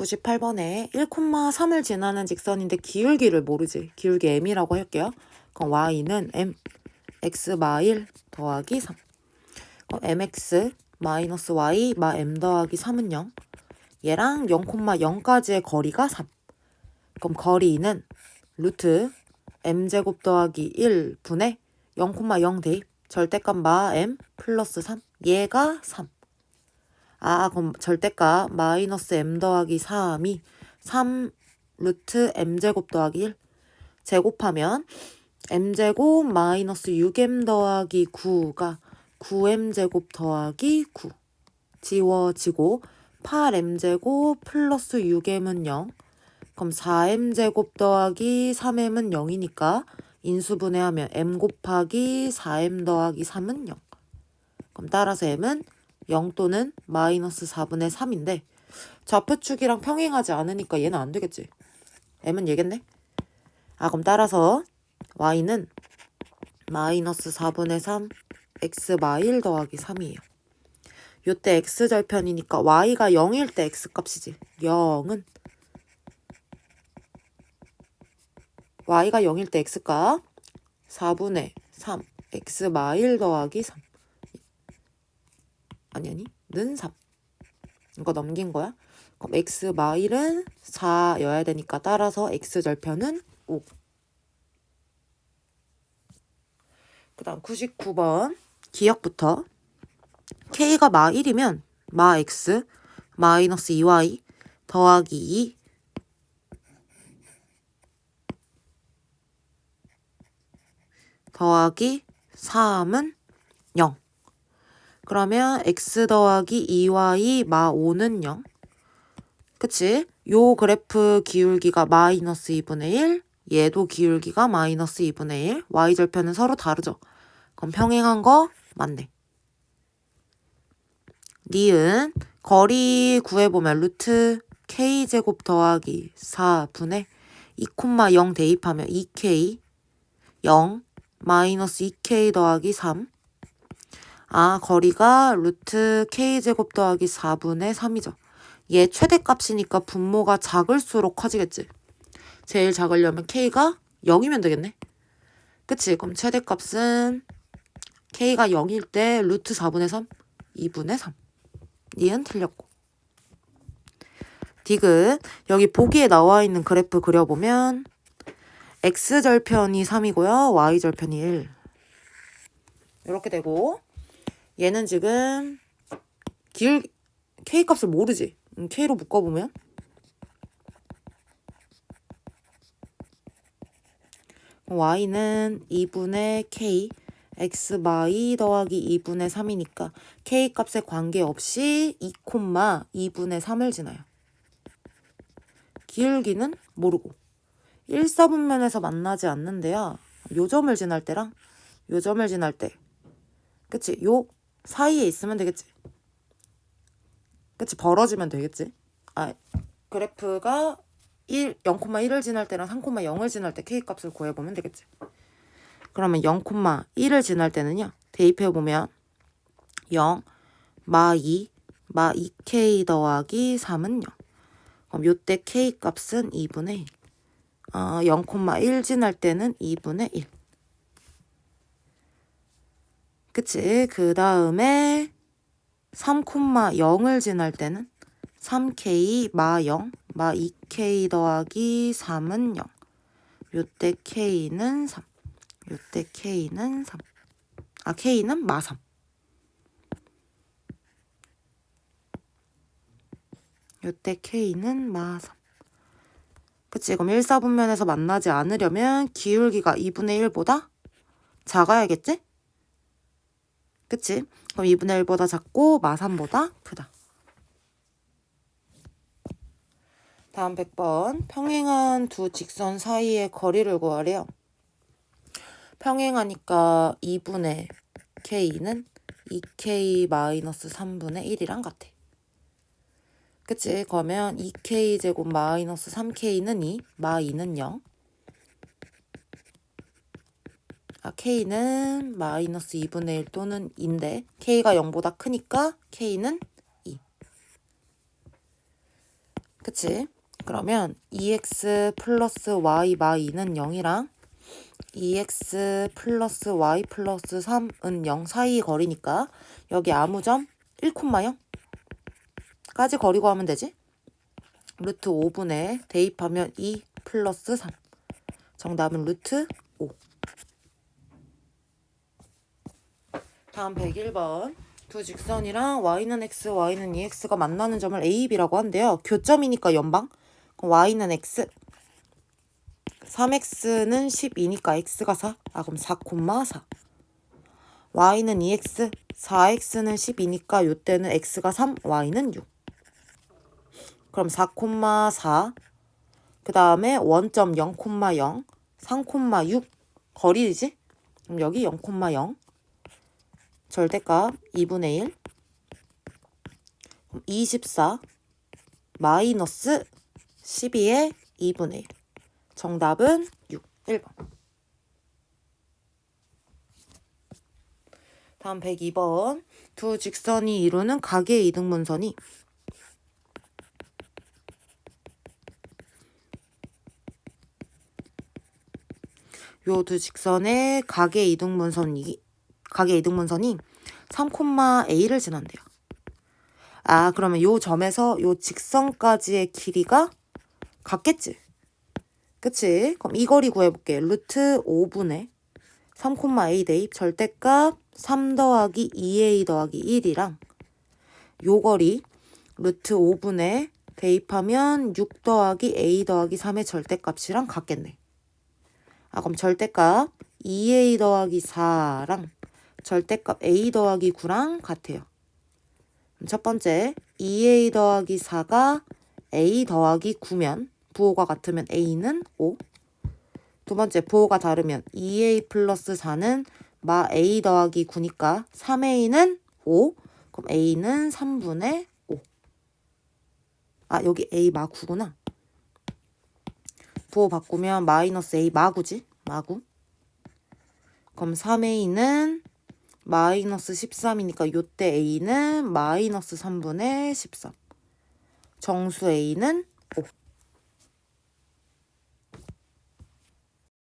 98번에 1,3을 지나는 직선인데 기울기를 모르지. 기울기 m이라고 할게요. 그럼 y는 m x 마 1 더하기 3. 그럼 mx 마이너스 y 마 m 더하기 3은 0. 얘랑 0,0까지의 거리가 3. 그럼 거리는 루트 m제곱 더하기 1분의 0,0 대입 절대값 마 m 플러스 3. 얘가 3. 아, 그럼 절대값 마이너스 m 더하기 3이 3 루트 m제곱 더하기 1 제곱하면 m제곱 마이너스 6m 더하기 9가 9m제곱 더하기 9 지워지고 8m제곱 플러스 6m은 0 그럼 4m제곱 더하기 3m은 0이니까 인수분해하면 m 곱하기 4m 더하기 3은 0 그럼 따라서 m은 0 또는 마이너스 4분의 3인데 좌표축이랑 평행하지 않으니까 얘는 안 되겠지. m은 얘겠네. 아 그럼 따라서 y는 마이너스 4분의 3 x 마1 더하기 3이에요. 요때 x절편이니까 y가 0일 때 x값이지. 0은 y가 0일 때 x값 4분의 3 x 마1 더하기 3 아니 아니 는 3. 이거 넘긴 거야. 그럼 x 마일은 4여야 되니까 따라서 x 절편은 5. 그 다음 99번 기억부터 k가 마 1이면 마 x 마이너스 2y 더하기 2 더하기 3은 0. 그러면 x 더하기 2y 마 5는 0. 그치? 요 그래프 기울기가 마이너스 2분의 1, 얘도 기울기가 마이너스 2분의 1, y절편은 서로 다르죠? 그럼 평행한 거 맞네. 니은 거리 구해보면 루트 k제곱 더하기 4분의 2,0 대입하면 2k 0 마이너스 2k 더하기 3 아, 거리가 루트 k제곱 더하기 4분의 3이죠. 얘 최대값이니까 분모가 작을수록 커지겠지. 제일 작으려면 k가 0이면 되겠네. 그치? 그럼 최대값은 k가 0일 때 루트 4분의 3, 2분의 3. 니은 틀렸고. 디귿 여기 보기에 나와 있는 그래프 그려보면 x절편이 3이고요. y절편이 1. 이렇게 되고 얘는 지금 기울 k 값을 모르지. 음, k로 묶어보면 y는 2분의 k x 마이 더하기 2분의 3이니까 k 값에 관계없이 2, 2분의 3을 지나요. 기울기는 모르고 1, 4분면에서 만나지 않는데요. 요 점을 지날 때랑 요 점을 지날 때 그치? 요 사이에 있으면 되겠지. 그치? 벌어지면 되겠지. 아, 그래프가 1, 0,1을 지날 때랑 3,0을 지날 때 K값을 구해보면 되겠지. 그러면 0,1을 지날 때는요. 대입해보면 0, 마 2, 마 2K 더하기 3은 0. 그럼 요때 K값은 2분의 1. 어, 0,1 지날 때는 2분의 1. 그치? 그 다음에 3,0을 지날 때는 3k 마 0, 마 2k 더하기 3은 0. 요때 k는 3. 요때 k는 3. 아, k는 마 3. 요때 k는 마 3. 그치? 그럼 1, 4분면에서 만나지 않으려면 기울기가 2분의 1보다 작아야겠지? 그치? 그럼 2분의 1보다 작고 마3보다 크다. 다음 100번 평행한 두 직선 사이의 거리를 구하래요. 평행하니까 2분의 k는 2k-3분의 1이랑 같아. 그치? 그러면 2k제곱 마이너스 3k는 2, 마 2는 0. 아, k는 마이너스 2분의 1 또는 2인데 k가 0보다 크니까 k는 2. 그치? 그러면 2x 플러스 y 마이는 0이랑 2x 플러스 y 플러스 3은 0 사이 거리니까 여기 아무 점 1,0 까지 거리 구하면 되지? 루트 5분의 대입하면 2 플러스 3 정답은 루트 5 다음 101번 두 직선이랑 y는 x, y는 2x가 만나는 점을 a, b라고 한대요. 교점이니까 연방. 그럼 y는 x, 3x는 12니까 x가 4. 아 그럼 4,4. y는 2x, 4x는 12니까 요때는 x가 3, y는 6. 그럼 4,4. 그 다음에 원점 0,0, 3,6 거리지? 그럼 여기 0,0. 절대값 2분의 1 그럼 24 마이너스 12의 2분의 1 정답은 6 1번. 다음 102번. 두 직선이 이루는 각의 이등분선이 요 두 직선의 각의 이등분선이 각의 이등분선이 3,a를 지난대요. 아, 그러면 요 점에서 요 직선까지의 길이가 같겠지? 그치? 그럼 이 거리 구해볼게. 루트 5분의 3,a 대입 절대값 3 더하기 2a 더하기 1이랑 요 거리 루트 5분의 대입하면 6 더하기 a 더하기 3의 절대값이랑 같겠네. 아, 그럼 절대값 2a 더하기 4랑 절대값 a 더하기 9랑 같아요. 첫 번째 2a 더하기 4가 a 더하기 9면 부호가 같으면 a는 5. 두 번째 부호가 다르면 2a 플러스 4는 마 a 더하기 9니까 3a는 5. 그럼 a는 3분의 5. 아 여기 a 마 9구나. 부호 바꾸면 마이너스 a 마구지? 마구. 그럼 3a는 마이너스 13이니까 요때 a는 마이너스 3분의 13. 정수 a는 5.